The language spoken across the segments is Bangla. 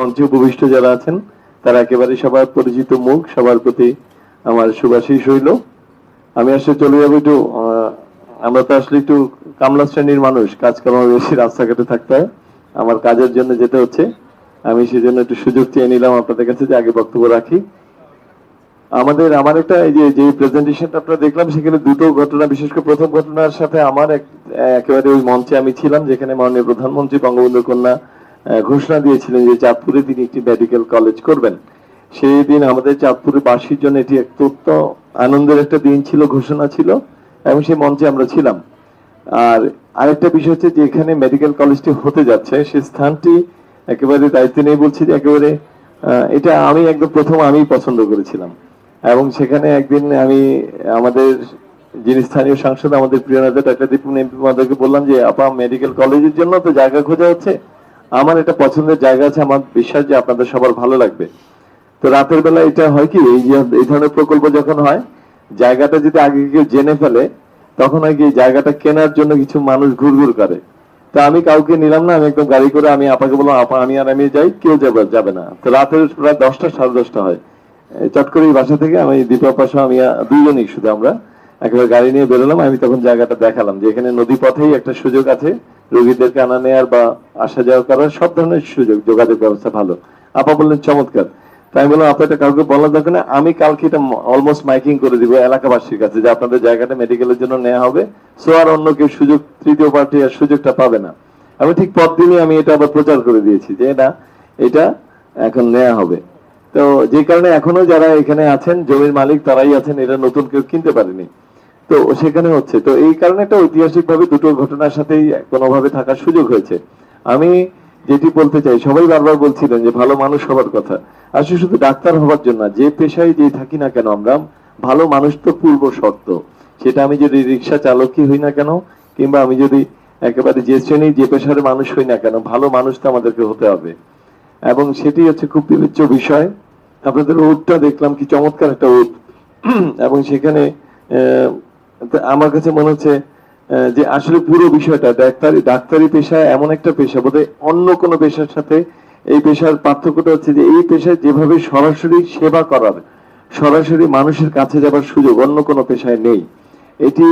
মঞ্চে উপবিষ্ট যারা আছেন, তারা একেবারে সবার পরিচিত মুখ, সবার প্রতি আমার সুভাষিস হইল আমি আসলে চলে যাব একটু আমরা তো আসলে একটু কামলা শ্রেণির মানুষ কাজকর্ম বেশি রাস্তাঘাটে থাকতে হয়। আমার কাজের জন্য যেতে হচ্ছে। আমি সেজন্য একটু সুযোগ চেয়ে নিলাম আপনাদের কাছে যে আগে বক্তব্য রাখি। আমাদের, আমার একটা এই যে যে প্রেজেন্টেশনটা আপনারা দেখলাম, সেখানে দুটো ঘটনা, বিশেষ করে প্রথম ঘটনার সাথে আমার এক- একেবারে ওই মঞ্চে আমি ছিলাম, যেখানে মাননীয় প্রধানমন্ত্রী বঙ্গবন্ধু কন্যা ঘোষণা দিয়েছিলেন যে চাঁদপুরে তিনি একটি মেডিকেল কলেজ করবেন। সেই দিন আমাদের চাঁদপুরের বাসীর জন্য এটি অত্যন্ত আনন্দের একটা দিন ছিল, ঘোষণা ছিল, এবং সেই মঞ্চে আমরা ছিলাম। আর আরেকটা বিষয় হচ্ছে যে এখানে মেডিকেল কলেজটি হতে যাচ্ছে সেই স্থানটি একেবারে দায়িত্ব নেই বলছি যে একেবারে এটা আমি একদম প্রথম আমি পছন্দ করেছিলাম। এবং সেখানে একদিন আমি আমাদের যিনি স্থানীয় সাংসদ, আমাদের প্রিয় নেতা ডাক্তার এমপি মহোদয়কে বললাম যে, আপা মেডিকেল কলেজের জন্য তো জায়গা খোঁজা হচ্ছে। আমার একটা পছন্দের জায়গা আছে আমার বিশ্বাস যে আপনাদের সবার ভালো লাগবে। তো রাতের বেলা এটা হয় কি এই এই ধরনের প্রকল্প যখন হয় জায়গাটা যদি আগে কেউ জেনে ফেলে তখন হয় কি জায়গাটা কেনার জন্য কিছু মানুষ ঘুরঘুর করে। তো আমি কাউকে নিলাম না আমি একদম গাড়ি করে আমি আপাকে বললাম আপা আমি আর আমি যাই কেউ যাবে যাবে না। তো রাতের প্রায় দশটা সাড়ে দশটা হয়। চট করে বাসা থেকে আমি দীপা পাশা আমি আহ, দুইজনই শুধু আমরা একেবারে গাড়ি নিয়ে বেরোলাম আমি তখন জায়গাটা দেখালাম যে এখানে নদী পথেই একটা সুযোগ আছে। রোগীদেরকে আনা নেয়ার বা আসা যাওয়া করার সব ধরনের সুযোগ, যোগাযোগ ব্যবস্থা ভালো। আপা বললেন, চমৎকার। তাই বললাম আপনি এটা কাউকে বলার দরকার নেই। আমি কালকে এটা অলমোস্ট মাইকিং করে দিব এলাকাবাসীর কাছে যে আপনাদের জায়গাটা মেডিকেলের জন্য নেওয়া হবে। সো আর অন্য কেউ সুযোগ, তৃতীয় পার্টি আর সুযোগটা পাবে না। আমি ঠিক পরদিনই আমি এটা আবার প্রচার করে দিয়েছি যে না, এটা এখন নেওয়া হবে। তো যে কারণে এখনও যারা এখানে আছেন, জমির মালিক তারাই আছেন এটা নতুন কেউ কিনতে পারেনি। তো সেখানে হচ্ছে। তো এই কারণে একটা ঐতিহাসিক ভাবে দুটো ঘটনার সাথেই কোনোভাবে থাকার সুযোগ হয়েছে। আমি যেটি বলতে চাই, সবাই বারবার বলছিলেন যে ভালো মানুষ হবার কথা। আসলে শুধু ডাক্তার হবার জন্য যে পেশায় যে থাকি না কেন আমরা, ভালো মানুষ তো পূর্ব শর্ত। সেটা আমি যদি রিক্সা চালকই হই না কেন, কিংবা আমি যদি একেবারে যে শ্রেণি যে পেশার মানুষ হই না কেন, ভালো মানুষ তো আমাদেরকে হতে হবে। এবং সেটি হচ্ছে খুব বিবেচ্য বিষয়। আপনাদের ওটটা দেখলাম, কি চমৎকার একটা ওট এবং সেখানে আমার কাছে মনে হচ্ছে যে আসলে পুরো বিষয়টা ডাক্তারি ডাক্তারি পেশা এমন একটা পেশা, বোধহয় অন্য কোনো পেশার সাথে এই পেশার পার্থক্যটা হচ্ছে যে এই পেশায় যেভাবে সরাসরি সেবা করার, সরাসরি মানুষের কাছে যাবার সুযোগ অন্য কোনো পেশায় নেই। এটি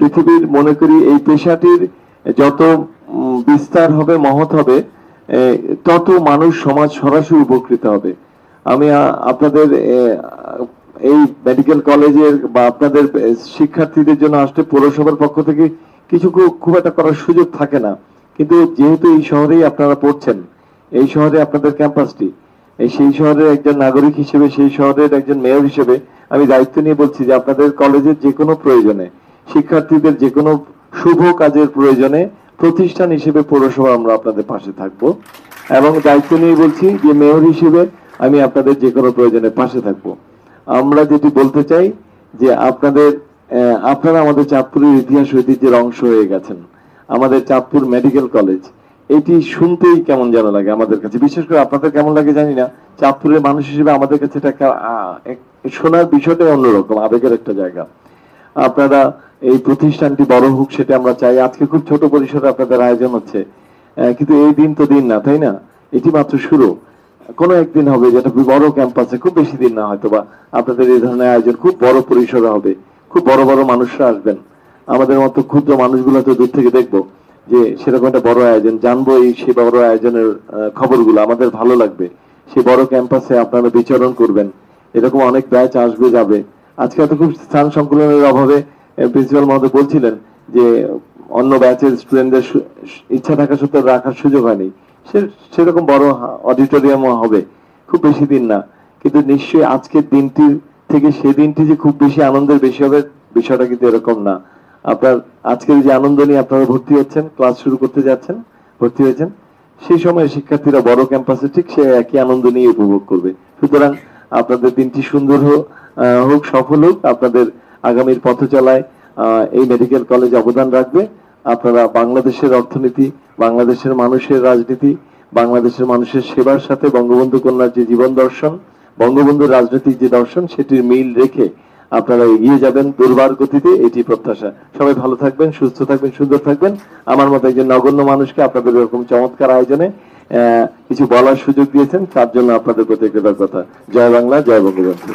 পৃথিবীর, মনে করি, এই পেশাটির যত বিস্তার হবে, মহৎ হবে তত মানুষ সমাজ সরাসরি উপকৃত হবে। আমি আপনাদের এই মেডিকেল কলেজের বা আপনাদের শিক্ষার্থীদের জন্য আসলে পৌরসভার পক্ষ থেকে কিছু খুব- একটা করার সুযোগ থাকে না। কিন্তু যেহেতু এই শহরেই আপনারা পড়ছেন, এই শহরে আপনাদের ক্যাম্পাসটি এই সেই শহরের একজন নাগরিক হিসেবে, সেই শহরের একজন মেয়র হিসেবে আমি দায়িত্ব নিয়ে বলছি যে আপনাদের কলেজের যে কোনো প্রয়োজনে, শিক্ষার্থীদের যে কোনো শুভ কাজের প্রয়োজনে প্রতিষ্ঠান হিসেবে পৌরসভা আমরা আপনাদের পাশে থাকব। এবং দায়িত্ব নিয়ে বলছি যে মেয়র হিসেবে আমি আপনাদের যে কোনো প্রয়োজনে পাশে থাকব। আমরা যেটি বলতে চাই যে আপনাদের আপনারা আমাদের চাঁদপুরের ইতিহাস ঐতিহ্যের অংশ হয়ে গেছেন। আমাদের চাঁদপুর মেডিকেল কলেজ, এটি শুনতেই কেমন যেন লাগে আমাদের কাছে। বিশেষ করে আপনাদের কেমন লাগে জানি না, চাঁদপুরের মানুষ হিসেবে আমাদের কাছে এটা শোনার বিষয়টা অন্যরকম, আবেগের একটা জায়গা। আপনারা এই প্রতিষ্ঠানটি বড় হোক সেটা আমরা চাই। আজকে খুব ছোট পরিসরে আপনাদের আয়োজন হচ্ছে কিন্তু এই দিন তো দিন না, তাই না? এটি মাত্র শুরু। কোনো একদিন হবে যেটা বড় ক্যাম্পাসে খুব বেশি দিন না হয়তো বা আপনাদের এই ধরনের আয়োজন খুব বড় পরিসরে হবে, খুব বড় বড় মানুষরা আসবেন। আমাদের মতো ক্ষুদ্র মানুষগুলো তো দূর থেকে দেখব যে সেরকম একটা বড় আয়োজন, জানব এই সে বড় আয়োজনের খবরগুলো, আমাদের ভালো লাগবে। সে বড় ক্যাম্পাসে আপনারা বিচরণ করবেন। এরকম অনেক ব্যাচ আসবে, যাবে। আজকে এত খুব স্থান সংকুলনের অভাবে প্রিন্সিপাল মহোদয় বলছিলেন যে অন্য ব্যাচের স্টুডেন্টদের ইচ্ছা থাকা সত্ত্বেও রাখার সুযোগ হয়নি। সেরকম বড় অডিটোরিয়াম হবে, খুব বেশি দিন না। কিন্তু নিশ্চয়ই আজকের দিনটি থেকে সে দিনটি যে খুব বেশি আনন্দের বেশি হবে, বিষয়টা কিন্তু এরকম না। আপনার আজকের যে আনন্দ নিয়ে আপনারা ভর্তি হচ্ছেন, ক্লাস শুরু করতে যাচ্ছেন, ভর্তি হয়েছেন, সেই সময় শিক্ষার্থীরা বড় ক্যাম্পাসে ঠিক সে একই আনন্দ নিয়ে উপভোগ করবে। সুতরাং আপনাদের দিনটি সুন্দর হোক হোক, সফল হোক, আপনাদের আগামীর পথ চলায় এই মেডিকেল কলেজ অবদান রাখবে। আপনারা বাংলাদেশের অর্থনীতি, বাংলাদেশের মানুষের রাজনীতি, বাংলাদেশের মানুষের সেবার সাথে বঙ্গবন্ধু কন্যার যে জীবন দর্শন বঙ্গবন্ধুর রাজনৈতিক যে দর্শন, সেটির মিল রেখে আপনারা এগিয়ে যাবেন দুর্বার গতিতে, এটি প্রত্যাশা। সবাই ভালো থাকবেন, সুস্থ থাকবেন, সুন্দর থাকবেন। আমার মতো একজন নগণ্য মানুষকে আপনাদের এরকম চমৎকার আয়োজনে কিছু বলার সুযোগ দিয়েছেন, তার জন্য আপনাদের প্রতি কৃতজ্ঞতা জয় বাংলা, জয় বঙ্গবন্ধু।